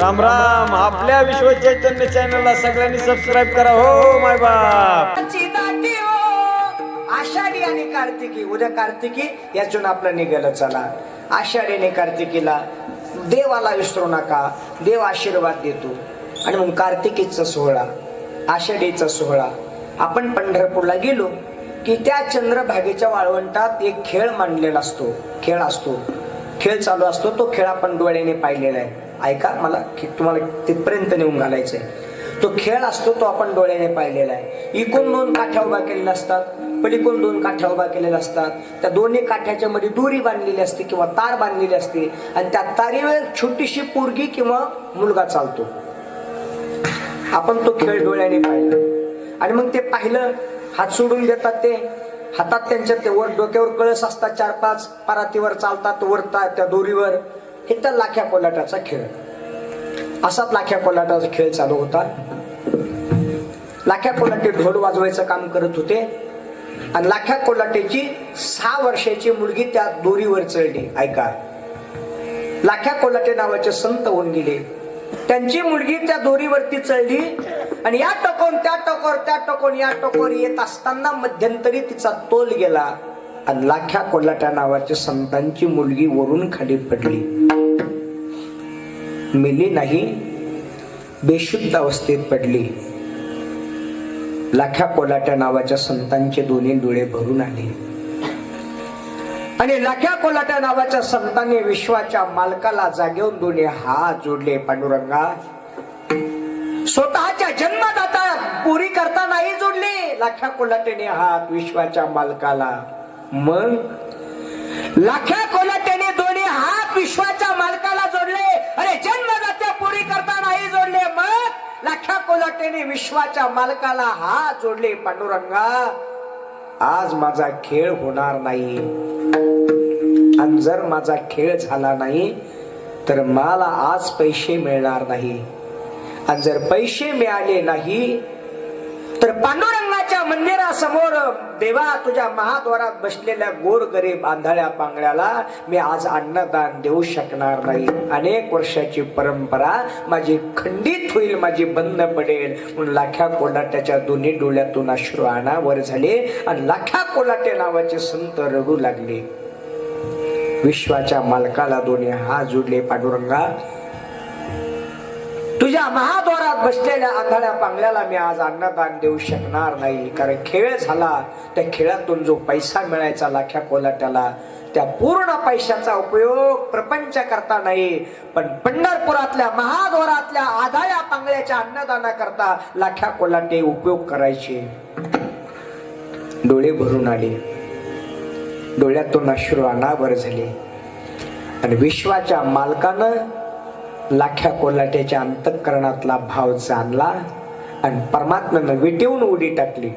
राम राम. आपल्या विश्व चैतन्य चॅनलला सगळ्यांनी सबस्क्राईब करा. हो माय बाप. हो. आषाढी आणि कार्तिकी. उद्या कार्तिकी यातून आपलं निघालं चला. आषाढी आणि कार्तिकीला देवाला विसरू नका. देव आशीर्वाद देतो. आणि मग कार्तिकीचा सोहळा आषाढीचा सोहळा. आपण पंढरपूरला गेलो की त्या चंद्रभागेच्या वाळवंटात एक खेळ मांडलेला असतो. खेळ असतो. खेळ चालू असतो. तो खेळ आपण डोळ्याने पाहिलेला आहे. ऐका मला की तुम्हाला तिथपर्यंत नेऊन घालायचंय. तो खेळ असतो तो आपण डोळ्याने पाहिलेला आहे. इकून दोन काठ्या उभा केलेल्या असतात? पलीकडून दोन काठ्या उभा केलेल्या असतात. त्या दोन्ही काठ्याच्या मध्ये दोरी बांधलेली असते किंवा तार बांधलेली असते आणि त्या तारीवर छोटीशी पोरगी किंवा मुलगा चालतो. आपण तो खेळ डोळ्याने पाहिला. आणि मग ते पाहिलं हात सोडून देतात ते. हातात त्यांच्या ते वर डोक्यावर कळस असतात चार पाच परातीवर चालतात वरतात त्या दोरीवर. हे तर लाख्या कोलाटाचा खेळ. असाच लाख्या कोलाटाचा खेळ चालू होता. लाख्या कोलाटे ढोल वाजवायचं काम करत होते. आणि लाख्या कोलाटेची सहा वर्षाची मुलगी त्या दोरीवर चढली. ऐका. लाख्या कोलाटे नावाचे संत होऊन गेले. त्यांची मुलगी त्या दोरीवरती चढली. आणि या टोकोन त्या टोकोर त्या टोकोन या टोकोर येत असताना मध्यंतरी तिचा तोल गेला. लाख्या कोल्हाट्या नावाच्या संतांची मुलगी वरून खाली पडली. मिली नाही बेशुद्ध अवस्थेत पडली. लाख्या कोलाट्या नावाच्या संतांचे दोन्ही डोळे भरून आले. आणि लाख्या कोलाट्या नावाच्या संतांनी विश्वाच्या मालकाला जागेऊन दोन्ही हात जोडले. पांडुरंगा स्वतःच्या जन्मदाता पुरी करता नाही जोडले. लाख्या कोलाट्याने हात विश्वाच्या मालकाला मग? लाख्या कोलाट्याने दोन्ही हात विश्वाच्या मालकाला जोडले. अरे जन्मदात्या पुरी करता नाही जोडले. मग? लाख्या कोलाट्याने विश्वाच्या मालकाला हात जोडले पांडुरंगा. आज माझा खेळ होणार नाही. आणि जर माझा खेळ झाला नाही तर मला आज पैसे मिळणार नाही. आणि जर पैसे मिळाले नाही तर पांडुरंग मंदिरासमोर देवा तुझ्या महाद्वारात बसलेल्या गोर गरीब आंधळ्या पांगड्याला मी आज अन्नदान देऊ शकणार नाही. अनेक वर्षाची परंपरा माझी खंडित होईल माझी बंद पडेल. म्हणून लाख्या कोलाट्याच्या दोन्ही डोळ्यातून अश्रू अनावर झाले आणि लाख्या कोलाटे नावाचे संत रडू लागले. विश्वाच्या मालकाला दोन्ही हात जोडले पांडुरंगा तुझ्या महाद्वारात बसलेल्या आंधळ्या पांगल्याला मी आज अन्नदान देऊ शकणार नाही. कारण खेळ झाला त्या खेळातून जो पैसा मिळायचा लाख्या कोलाट्याला त्या पूर्ण पैशाचा उपयोग प्रपंच करता नाही पण पंढरपुरातल्या महाद्वारातल्या आधाळ्या पांगळ्याच्या अन्नदानाकरता लाख्या कोलाटे उपयोग करायचे. डोळे भरून आले. डोळ्यातून अश्रू अनावर झाले. आणि विश्वाच्या मालकानं लाख्या कोल्हाट्याच्या अंतःकरणातला भाव जाणला आणि परमात्म्यानं विटेवून उडी टाकली.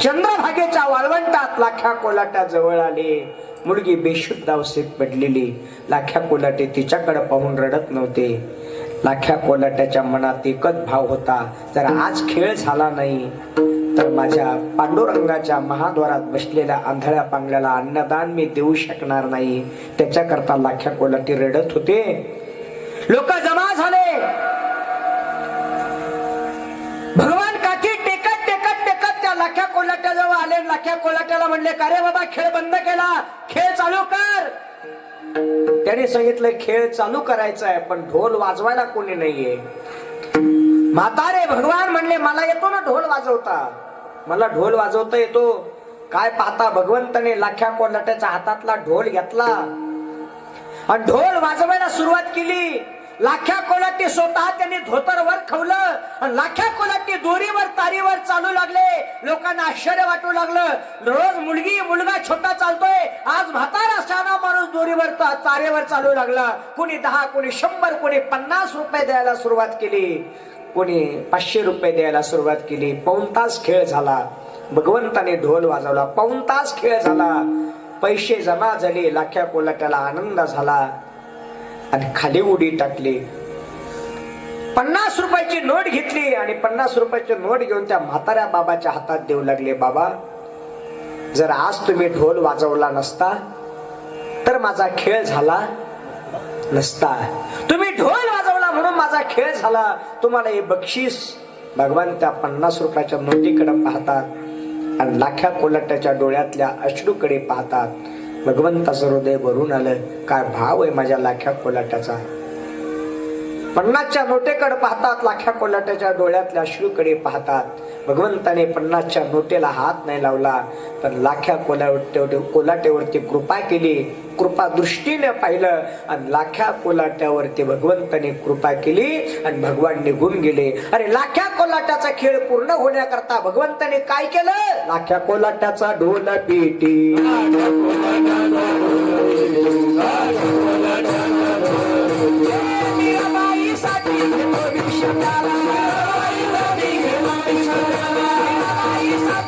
चंद्रभागेच्या वाळवंटात लाख्या कोलाट्या जवळ आले. मुलगी बेशुद्ध अवस्थेत पडलेली. लाख्या कोलाटे तिच्याकडे पाहून रडत नव्हते. लाख्या कोलाट्याच्या मनात एकच भाव होता जर आज खेळ झाला नाही तर माझ्या पांडुरंगाच्या महाद्वारात बसलेल्या आंधळ्या पांगल्याला अन्नदान मी देऊ शकणार नाही. त्याच्याकरता लाख्या कोलाटी रडत होते. लोक जमा झाले. भगवान काठी टेकत टेकत टेकत त्या लाख्या कोलाट्याजवळ आले. लाख्या कोलाट्याला म्हणले का रे बाबा खेळ बंद केला? खेळ चालू कर. त्याने सांगितलं खेळ चालू करायचा आहे पण ढोल वाजवायला कोणी नाहीये. म्हातारे भगवान म्हणले मला येतो ना ढोल वाजवता. मला ढोल वाजवता येतो. काय पाहता भगवंताने लाख्या कोलाट्याच्या हातातला ढोल घेतला. आणि ढोल वाजवायला सुरुवात केली. लाख्या कोलाटी स्वतः त्यांनी धोतर वर खवलं आणि लाख्या कोलाटी दोरीवर तारीवर चालू लागले. लोकांना आश्चर्य वाटू लागलं. रोज मुलगी मुलगा छोटा चालतोय. आज म्हातारा शाना माणूस दोरीवर तारेवर चालू लागला. कुणी दहा कोणी शंभर कोणी पन्नास रुपये द्यायला सुरुवात केली. कोणी पाचशे रुपये द्यायला सुरुवात केली पाऊन तास खेळ झाला. भगवंताने ढोल वाजवला पाऊन तास खेळ झाला. पैसे जमा झाले लाख्या कोलाट्याला आनंद झाला. आणि खाली उडी टाकली. पन्नास रुपयाची नोट घेतली आणि पन्नास रुपयाची नोट घेऊन त्या म्हाताऱ्या बाबाच्या हातात देऊ लागले बाबा जर आज तुम्ही ढोल वाजवला नसता तर माझा खेळ झाला नसता. तुम्ही ढोल खेळ झाला तुम्हाला हे बक्षीस भगवान त्या पन्नास रुपयाच्या नोटीकडे पाहतात आणि लाख्या कोलट्याच्या डोळ्यातल्या अश्रूकडे पाहतात. भगवंताचं हृदय भरून आलं काय भाव आहे माझ्या लाख्या कोलाट्याचा? पन्नासच्या नोटेकडे पाहतात लाख्या कोलाट्याच्या डोळ्यातल्या अश्रूकडे पाहतात. भगवंताने पन्नासच्या नोटेला हात नाही लावला पण लाख्या कोलाट्यावर कोलाट्यावरती कृपा केली. कृपा दृष्टीने पाहिलं आणि लाख्या कोलाट्यावरती भगवंताने कृपा केली आणि भगवान निघून गेले. अरे लाख्या कोलाट्याचा खेळ पूर्ण होण्याकरता भगवंताने काय केलं? लाख्या कोलाट्याचा ढोल पेटी.